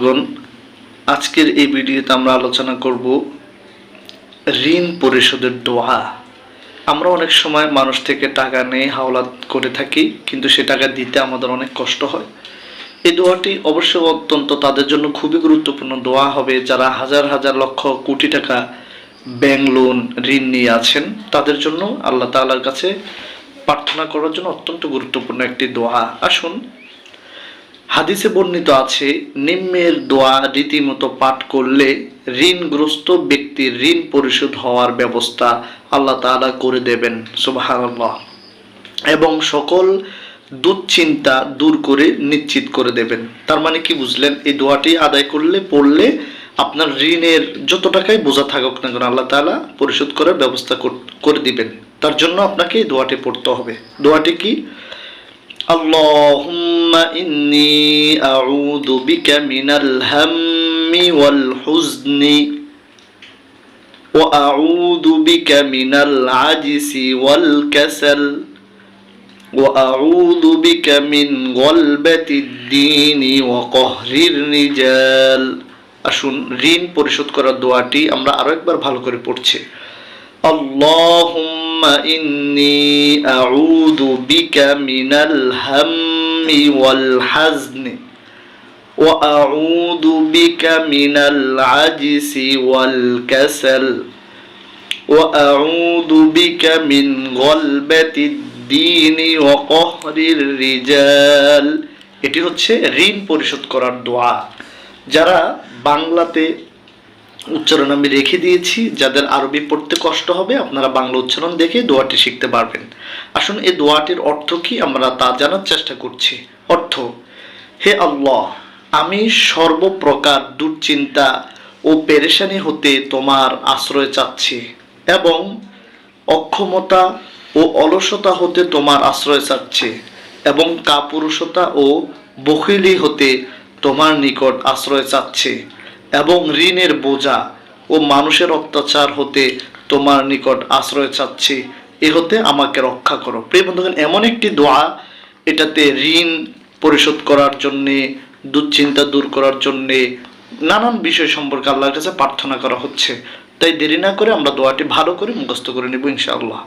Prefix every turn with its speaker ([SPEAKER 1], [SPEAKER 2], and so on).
[SPEAKER 1] বন্ধুগণ, আজকের এই ভিডিওতে আমরা আলোচনা করব ঋণ পরিশোধের দোয়া। আমরা অনেক সময় মানুষ থেকে টাকা নেই হাওলাত করে থাকি কিন্তু সে টাকা দিতে আমাদের অনেক কষ্ট হয়। এই দোয়াটি অবশ্যই অত্যন্ত তাদের জন্য খুবই গুরুত্বপূর্ণ দোয়া হবে। যারা হাজার হাজার লক্ষ কোটি টাকা ব্যাংক লোন ঋণ নিয়ে আছেন তাদের জন্য আল্লাহ তাআলার কাছে প্রার্থনা করার জন্য অত্যন্ত গুরুত্বপূর্ণ একটি দোয়া। আসুন হাদিসে বর্ণিত আছে, নিম্নের দোয়া রীতিমতো পাঠ করলে ঋণগ্রস্ত ব্যক্তির ঋণ পরিশোধ হওয়ার ব্যবস্থা আল্লাহ তাআলা করে দেবেন, সুবহানাল্লাহ। এবং সকল দুশ্চিন্তা দূর করে নিশ্চিত করে দেবেন। তার মানে কি বুঝলেন? এই দোয়াটি আদায় করলে, পড়লে আপনার ঋণের যত টাকাই বোঝা থাকুক না কেন আল্লাহ তাআলা পরিশোধ করার ব্যবস্থা করে দিবেন। তার জন্য আপনাকে এই দোয়াটি পড়তে হবে। দোয়াটি কি? اللهم إني أعوذ بك من الهم والحزن وأعوذ بك من العجز والكسل وأعوذ بك من غلبة الدين وقهر الرجال আসুন ঋণ পরিশোধ করার দোয়াটি আমরা আরো একবার ভালো করে পড়ছি اللهم إني أعوذ بك من الهم والحزن وأعوذ بك من العجز والكسل وأعوذ بك من غلبة الدين وقهر الرجال এটি হচ্ছে ঋণ পরিশোধ করার দোয়া যারা বাংলাতে উচ্চারণ আমি রেখে দিয়েছি। যাদের আরবি পড়তে কষ্ট হবে, আপনারা বাংলা উচ্চারণ দেখে দোয়াটি শিখতে পারবেন। আসুন, এই দোয়াটির অর্থ কি? আমরা তা জানার চেষ্টা করছি। অর্থ, হে আল্লাহ, আমি সর্বপ্রকার দুশ্চিন্তা ও পেরেশানি হতে তোমার আশ্রয় চাচ্ছি এবং অক্ষমতা ও অলসতা হতে তোমার আশ্রয় চাচ্ছি এবং কাপুরুষতা ও বখিলি হতে তোমার নিকট আশ্রয় চাচ্ছি। এবং ঋণের বোঝা ও মানুষের অত্যাচার হতে তোমার নিকট আশ্রয় চাচ্ছি। এ হতে আমাকে রক্ষা করো। প্রিয় বন্ধুগণ, এমন একটি দোয়া, এটাতে ঋণ পরিশোধ করার জন্যে, দুশ্চিন্তা দূর করার জন্যে নানান বিষয় সম্পর্কে আল্লাহর কাছে প্রার্থনা করা হচ্ছে। তাই দেরি না করে আমরা দোয়াটি ভালো করে মুখস্থ করে নেব ইনশাআল্লাহ।